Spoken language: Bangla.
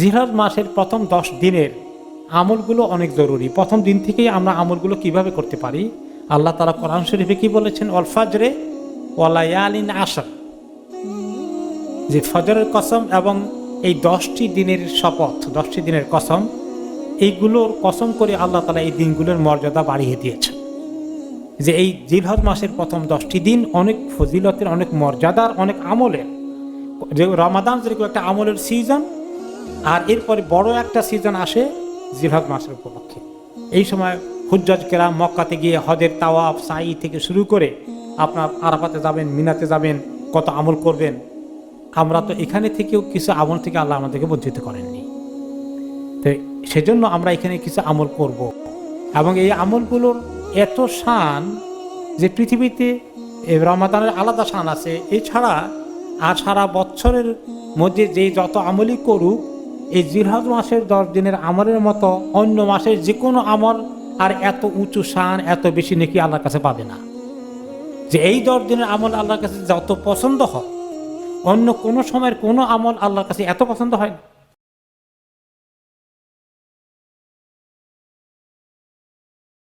জিহাদ মাসের প্রথম দশ দিনের আমলগুলো অনেক জরুরি। প্রথম দিন থেকেই আমরা আমলগুলো কীভাবে করতে পারি? আল্লাহ তালা কোরআন শরীফে কি বলেছেন? অলফাজরে ওয়ালায়ালিন আশা যে ফজরের কসম এবং এই দশটি দিনের শপথ, দশটি দিনের কসম, এইগুলোর কসম করে আল্লাহ তালা এই দিনগুলোর মর্যাদা বাড়িয়ে দিয়েছেন। যে এই জিলহজ মাসের প্রথম দশটি দিন অনেক ফজিলতের, অনেক মর্যাদার, অনেক আমলের, যে রমাদান যেরকম একটা আমলের সিজন আর এরপরে বড় একটা সিজন আসে জিলহজ মাসের উপলক্ষে। এই সময় হুজ্জাজ কেরাম মক্কাতে গিয়ে হজের তাওয়াফ সাই থেকে শুরু করে আপনার আরাফাতে যাবেন, মিনাতে যাবেন, কত আমল করবেন, আমরা তো এখানে থেকেও কিছু আমল থেকে আল্লাহ আমাদেরকে বঞ্চিত করেননি। তো সেজন্য আমরা এখানে কিছু আমল করব। এবং এই আমলগুলোর এত শান যে পৃথিবীতে রমাদানের আলাদা শান আছে। এছাড়া আর সারা বছরের মধ্যে যে যত আমলই করুক এই জিরহাজ মাসের দশ দিনের আমলের মতো অন্য মাসের যে কোনো আমল আর এত উঁচু শান, এত বেশি নাকি আল্লাহর কাছে পাবে না। যে এই দশ দিনের আমল আল্লাহর কাছে যত পছন্দ হয়, অন্য কোনো সময়ের কোনো আমল আল্লাহর কাছে এত পছন্দ হয় না।